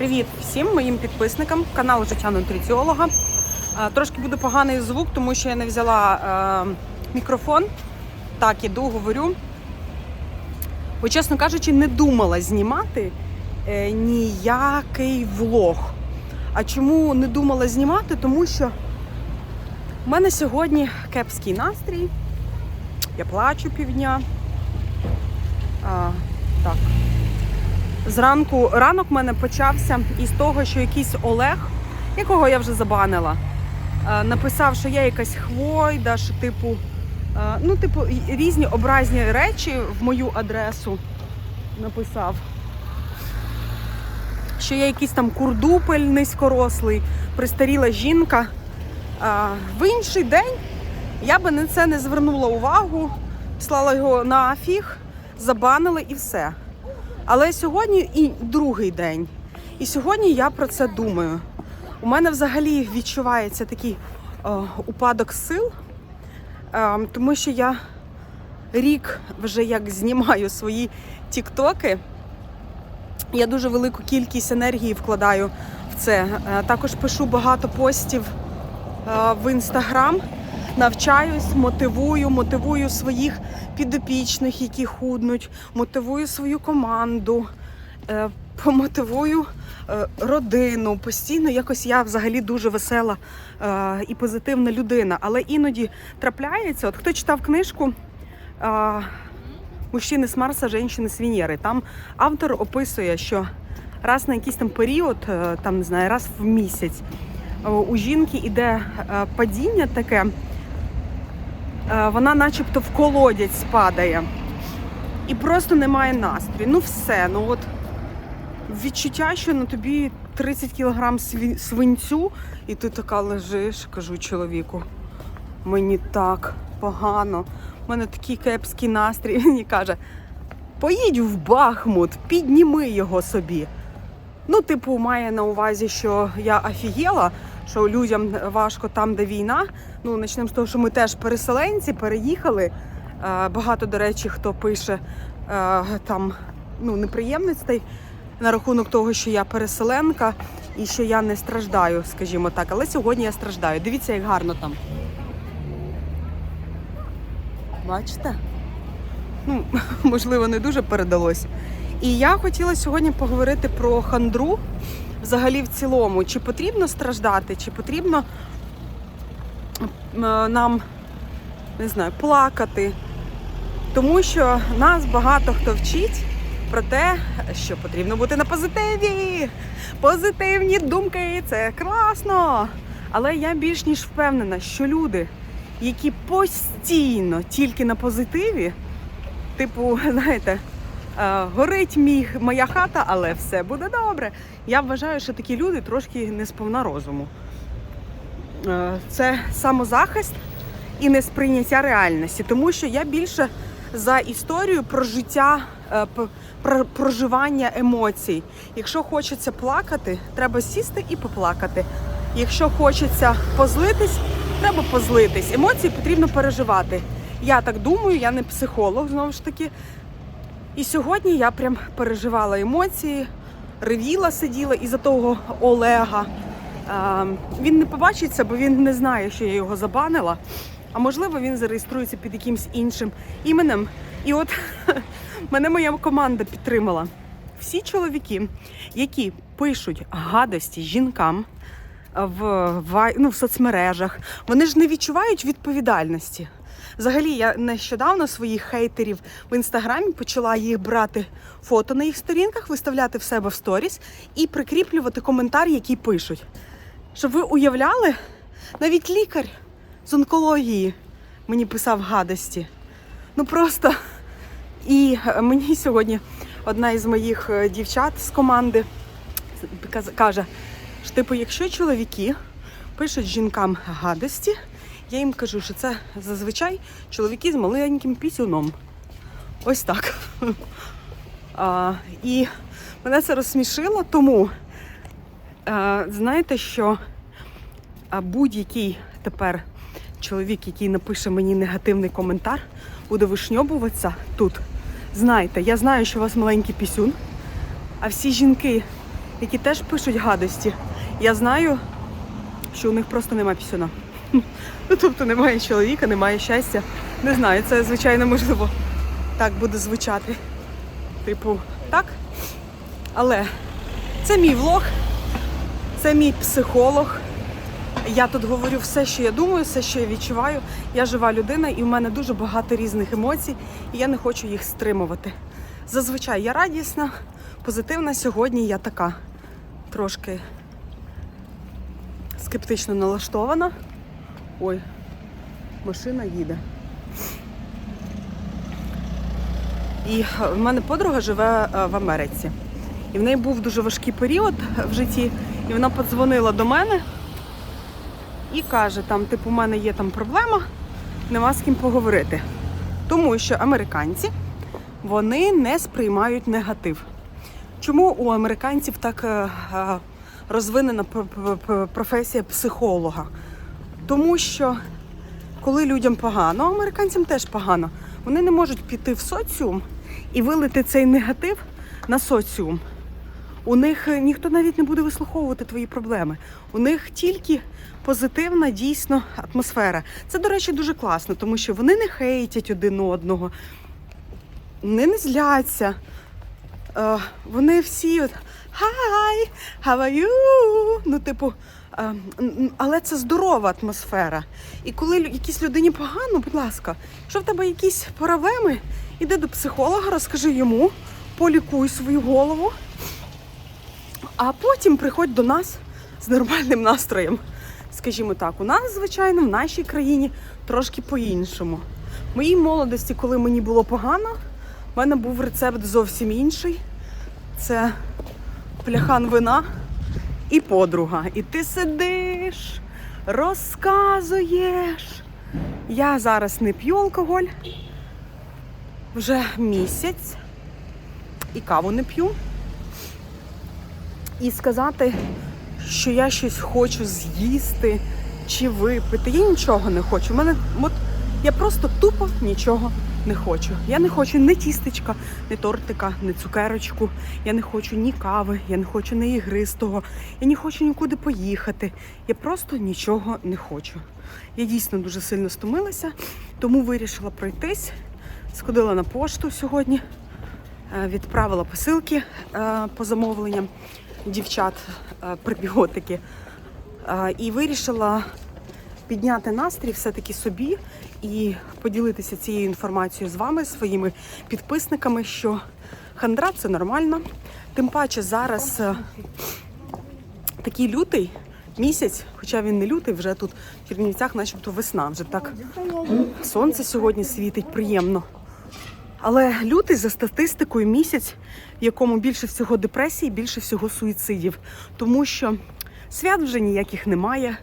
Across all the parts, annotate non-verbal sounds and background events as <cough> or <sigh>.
Привіт всім моїм підписникам каналу Життя нутриціолога. Е, Трошки буде поганий звук, тому що я не взяла е, мікрофон. Так, іду, говорю. Бо, чесно кажучи, не думала знімати е, ніякий влог. А чому не думала знімати? Тому що в мене сьогодні кепський настрій. Я плачу півдня. А, так. Зранку ранок в мене почався із того, що якийсь Олег, якого я вже забанила, е, написав, що я якась хвойда, що типу, е, ну, типу, різні образні речі в мою адресу написав. Що я якийсь там курдупель низькорослий, пристаріла жінка. В інший день я би на це не звернула увагу, слала його на афіг, забанила і все. Але сьогодні і другий день. І сьогодні я про це думаю. У мене взагалі відчувається такий е, упадок сил, е, тому що я рік вже як знімаю свої тіктоки. Я дуже велику кількість енергії вкладаю в це. Е, також пишу багато постів в інстаграм. Навчаюсь, мотивую, мотивую своїх підопічних, які худнуть, мотивую свою команду, е, помотивую е, родину. Постійно якось я взагалі дуже весела е, і позитивна людина. Але іноді трапляється, от хто читав книжку Мужчини з Марса, жінки з Венери. Там автор описує, що раз на якийсь там період, там не знаю, раз в місяць у жінки іде е, падіння таке, вона начебто в колодязь падає і просто немає настрою. Ну все, ну от відчуття, що на тобі 30 кілограм свинцю, і ти така лежиш, кажу чоловіку. Мені так погано. У мене такий кепський настрій. <laughs> Він мені каже: поїдь в Бахмут, підніми його собі. Ну, типу, має на увазі, що я офігела, що людям важко там, де війна. Ну, почнемо з того, що ми теж переселенці, переїхали. Е, Багато, до речі, хто пише е, там ну, неприємностей на рахунок того, що я переселенка і що я не страждаю, скажімо так. Але сьогодні я страждаю. Дивіться, як гарно там. Бачите? Ну, <laughs> можливо, не дуже передалось. І я хотіла сьогодні поговорити про хандру взагалі в цілому. Чи потрібно страждати, чи потрібно е, нам, не знаю, плакати. Тому що нас багато хто вчить про те, що потрібно бути на позитиві. Позитивні думки це класно. Але я більш ніж впевнена, що люди, які постійно тільки на позитиві, типу, <laughs> знаєте, горить мій, моя хата, але все буде добре. Я вважаю, що такі люди трошки не сповна розуму. Е, Це самозахист і несприйняття реальності, тому що я більше за історію про життя, е, про проживання емоцій. Якщо хочеться плакати, треба сісти і поплакати. Якщо хочеться позлитись, треба позлитись. Емоції потрібно переживати. Я так думаю, я не психолог знову ж таки. І сьогодні я прям переживала емоції, ревіла, сиділа із-за того Олега. Він не побачиться, бо він не знає, що я його забанила. А можливо, він зареєструється під якимсь іншим іменем. І от <laughs> мене моя команда підтримала. Всі чоловіки, які пишуть гадості жінкам в, ну, в соцмережах, вони ж не відчувають відповідальності. Взагалі, я нещодавно своїх хейтерів в інстаграмі почала їх брати фото на їх сторінках, виставляти в себе в сторіс і прикріплювати коментар, який пишуть. Щоб ви уявляли, навіть лікар з онкології мені писав гадості. Ну просто. І е, мені сьогодні одна із моїх е, дівчат з команди каже, що типу, якщо чоловіки пишуть жінкам гадості, я їм кажу, що це зазвичай чоловіки з маленьким пісюном. Ось так. А, і мене це розсмішило, тому а, знаєте, що будь-який тепер чоловік, який напише мені негативний коментар, буде вишньобуватися тут. Знайте, я знаю, що у вас маленький пісюн, а всі жінки, які теж пишуть гадості. Я знаю, що у них просто немає пісюна. Ну, тобто немає чоловіка, немає щастя. Не знаю, це звичайно можливо так буде звучати. Типу, так? Але це мій влог, це мій психолог. Я тут говорю все, що я думаю, все, що я відчуваю. Я жива людина, і в мене дуже багато різних емоцій, і я не хочу їх стримувати. Зазвичай я радісна, позитивна. Сьогодні я така трошки скептично налаштована. Ой, машина їде. І е, в мене подруга живе е, в Америці. І в неї був дуже важкий період в житті, і вона подзвонила до мене і каже, там, типу, у мене є там проблема, нема з ким поговорити. Тому що американці вони не сприймають негатив. Чому у американців так е, розвинена професія психолога? Тому що коли людям погано, американцям теж погано, вони не можуть піти в соціум і вилити цей негатив на соціум. У них е, ніхто навіть не буде вислуховувати твої проблеми. У них тільки позитивна дійсно атмосфера. Це, до речі, дуже класно, тому що вони не хейтять один одного, вони не зляться. Е, вони всі от Hi, how are you? Ну, типу, але це здорова атмосфера. І коли якійсь людині погано, будь ласка, якщо в тебе якісь проблеми, іди до психолога, розкажи йому, полікуй свою голову, а потім приходь до нас з нормальним настроєм. Скажімо так, у нас, звичайно, в нашій країні трошки по-іншому. В моїй молодості, коли мені було погано, в мене був рецепт зовсім інший. Це пляхан вина і подруга. І ти сидиш, розказуєш. Я зараз не п'ю алкоголь вже місяць і каву не п'ю. І сказати, що я щось хочу з'їсти чи випити. Я нічого не хочу. У мене от я просто тупо нічого не хочу. Я не хочу ні тістечка, ні тортика, ні цукерочку. Я не хочу ні кави, я не хочу ні ігристого, я не хочу нікуди поїхати. Я просто нічого не хочу. Я дійсно дуже сильно стомилася, тому вирішила пройтись. Сходила на пошту сьогодні, е, відправила посилки е, по замовленням дівчат е, прибіотики. І вирішила підняти настрій все-таки собі і поділитися цією інформацією з вами, своїми підписниками, що хандра це нормально. Тим паче зараз е, такий лютий місяць, хоча він не лютий, вже тут в Чернівцях, начебто весна, вже так сонце сьогодні світить приємно. Але лютий за статистикою місяць, в якому більше всього депресії, більше всього суїцидів. Тому що свят вже ніяких немає,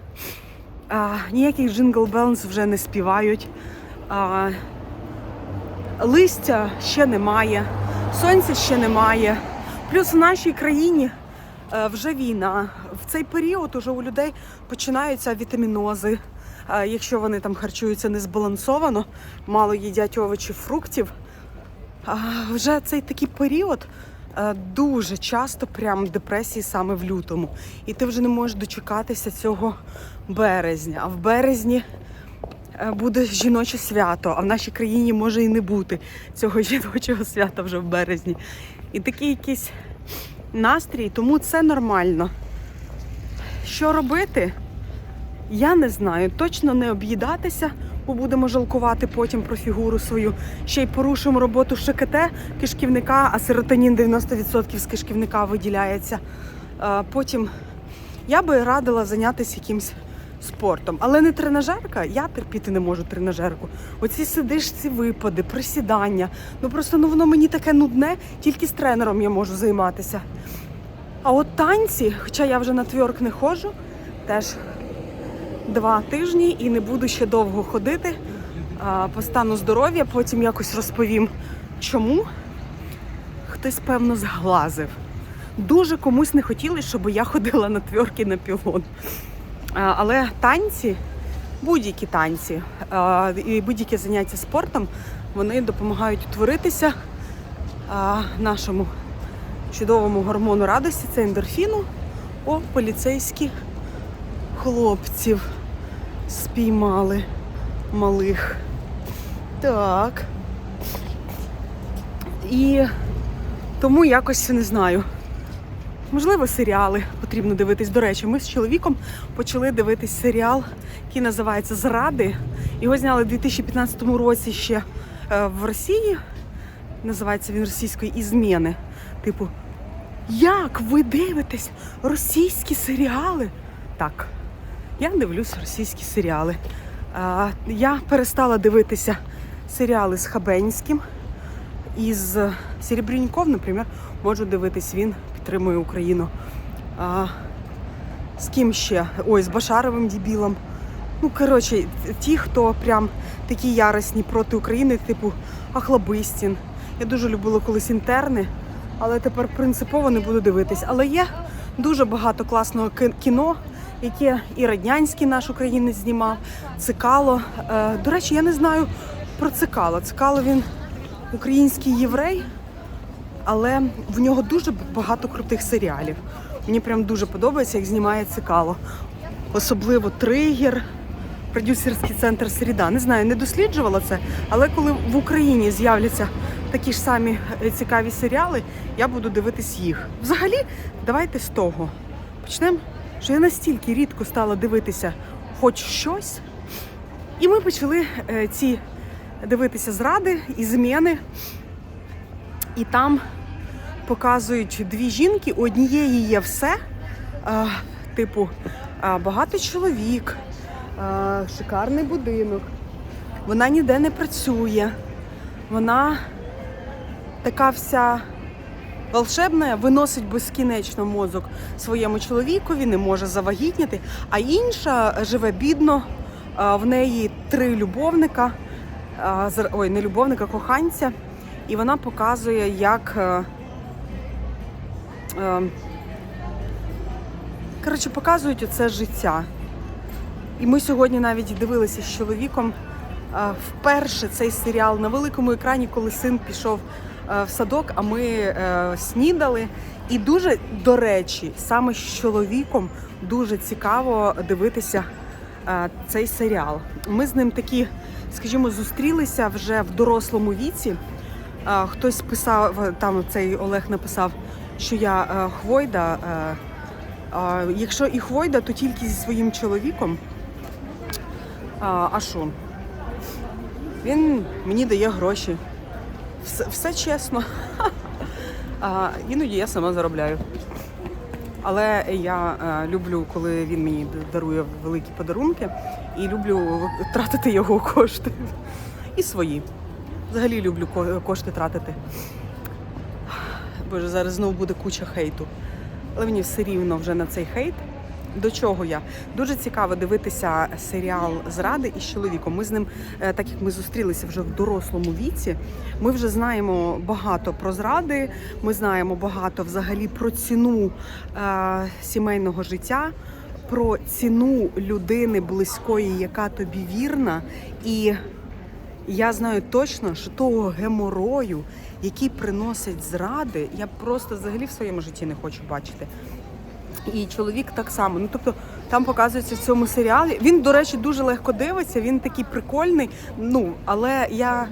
а, ніяких джингл белнс вже не співають, а, листя ще немає, сонця ще немає. Плюс в нашій країні е, вже війна. В цей період уже у людей починаються вітамінози. Якщо вони там харчуються незбалансовано, мало їдять овочів, фруктів. Вже цей такий період дуже часто прям депресії саме в лютому. І ти вже не можеш дочекатися цього березня. А в березні е, буде жіноче свято, а в нашій країні може і не бути цього <laughs> жіночого свята вже в березні. І такий якийсь настрій, тому це нормально. Що робити? Я не знаю. Точно не об'їдатися, бо будемо жалкувати потім про фігуру свою. Ще й порушуємо роботу ШКТ кишківника, а серотонін 90% з кишківника виділяється. Е, Потім я би радила зайнятися якимсь спортом, але не тренажерка. Я терпіти не можу тренажерку. Оці сидиш, ці випади, присідання. Ну просто ну воно мені таке нудне, тільки з тренером я можу займатися. А от танці, хоча я вже на тверк не ходжу, теж два тижні і не буду ще довго ходити по стану здоров'я. Потім якось розповім, чому хтось, певно, зглазив. Дуже комусь не хотілося, щоб я ходила на тверки на пілон. Але танці, будь-які танці і будь-які заняття спортом, вони допомагають утворитися нашому чудовому гормону радості, це ендорфіну. О, поліцейські хлопців спіймали малих. Так. І тому якось не знаю. Можливо, серіали потрібно дивитись. До речі, ми з чоловіком почали дивитись серіал, який називається Зради. Його зняли в 2015 році ще е, в Росії. Називається він російською ізміни. Типу, як ви дивитесь російські серіали? Так, я дивлюсь російські серіали. Я перестала дивитися серіали з Хабенським. Із Серебряніков, наприклад, можу дивитись, він підтримує Україну. З ким ще? Ой, з Башаровим дебілом. Ну, коротше, ті, хто прям такі яростні проти України, типу Ахлобистін. Я дуже любила колись інтерни, але тепер принципово не буду дивитись. Але є дуже багато класного кіно, яке і Раднянський наш українець знімав, Цикало. Е, до речі, я не знаю про Цикало. Цикало він український єврей, але в нього дуже багато крутих серіалів. Мені прям дуже подобається, як знімає Цикало. Особливо тригер, продюсерський центр Середа. Не знаю, не досліджувала це, але коли в Україні з'являться такі ж самі е, цікаві серіали, я буду дивитись їх. Взагалі, давайте з того. Почнемо, що я настільки рідко стала дивитися хоч щось. І ми почали е, ці дивитися зради і зміни. І там показують дві жінки, у однієї є все. А, типу, а, багато чоловік, шикарний будинок. Вона ніде не працює. Вона така вся волшебна, виносить безкінечно мозок своєму чоловікові, не може завагітніти, а інша живе бідно. В неї три любовника, ой, не любовника, коханця. І вона показує, як. е, е, Коротше, показують оце життя. І ми сьогодні навіть дивилися з чоловіком е, вперше цей серіал на великому екрані, коли син пішов в садок, а ми е, снідали. І дуже, до речі, саме з чоловіком дуже цікаво дивитися е, цей серіал. Ми з ним такі, скажімо, зустрілися вже в дорослому віці. Е, Хтось писав, там цей Олег написав, що я е, хвойда. е, якщо і хвойда, то тільки зі своїм чоловіком. А що? Він мені дає гроші. Все, все чесно. <laughs> А, іноді я сама заробляю. Але я е, люблю, коли він мені дарує великі подарунки, і люблю <laughs> тратити його кошти. І свої. Взагалі люблю кошти тратити. Боже, зараз знову буде куча хейту. Але мені все рівно вже на цей хейт. До чого я? Дуже цікаво дивитися серіал Зради із чоловіком. Ми з ним, е, так як ми зустрілися вже в дорослому віці, ми вже знаємо багато про зради, ми знаємо багато взагалі про ціну е, сімейного життя, про ціну людини близької, яка тобі вірна. І я знаю точно, що того геморою, який приносять зради, я просто взагалі в своєму житті не хочу бачити. І чоловік так само. Ну тобто там показується в цьому серіалі. Він, до речі, дуже легко дивиться. Він такий прикольний. Ну але я.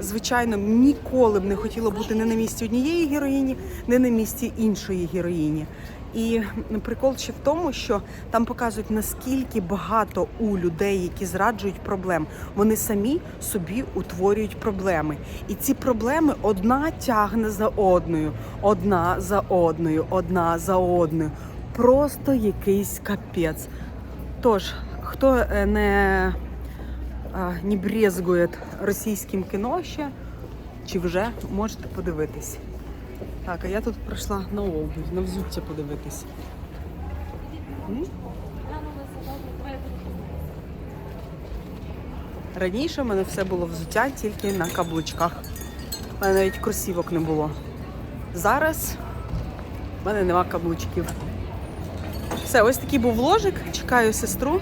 Звичайно, ніколи б не хотіла бути не на місці однієї героїні, не на місці іншої героїні. І прикол ще в тому, що там показують наскільки багато у людей, які зраджують проблем, вони самі собі утворюють проблеми. І ці проблеми одна тягне за одною, одна за одною, одна за одною. Просто якийсь капець. Тож, хто е, не, не брезгує російським кіно ще, чи вже можете подивитись. Так, а я тут прийшла на обувь, на взуття подивитись. Раніше в мене все було взуття тільки на каблучках. У мене навіть кросівок не було. Зараз в мене нема каблучків. Все, ось такий був ложик. Чекаю сестру.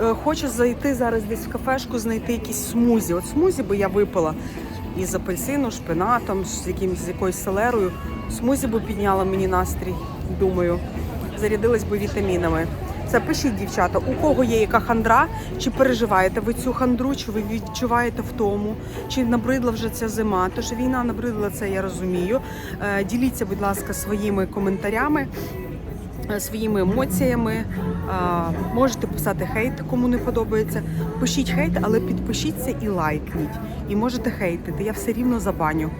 Е, Хочу зайти зараз десь в кафешку, знайти якісь смузі. От смузі би я випила. із апельсину, шпинатом, з якимось з якоюсь селерою. Смузі би підняла мені настрій, думаю. Зарядилась би вітамінами. Це пишіть, дівчата, у кого є яка хандра, чи переживаєте ви цю хандру, чи ви відчуваєте втому, чи набридла вже ця зима. Тож війна набридла це, я розумію. Е, Діліться, будь ласка, своїми коментарями своїми емоціями. Можете писати хейт, кому не подобається. Пишіть хейт, але підпишіться і лайкніть. І можете хейтити. Я все рівно забаню.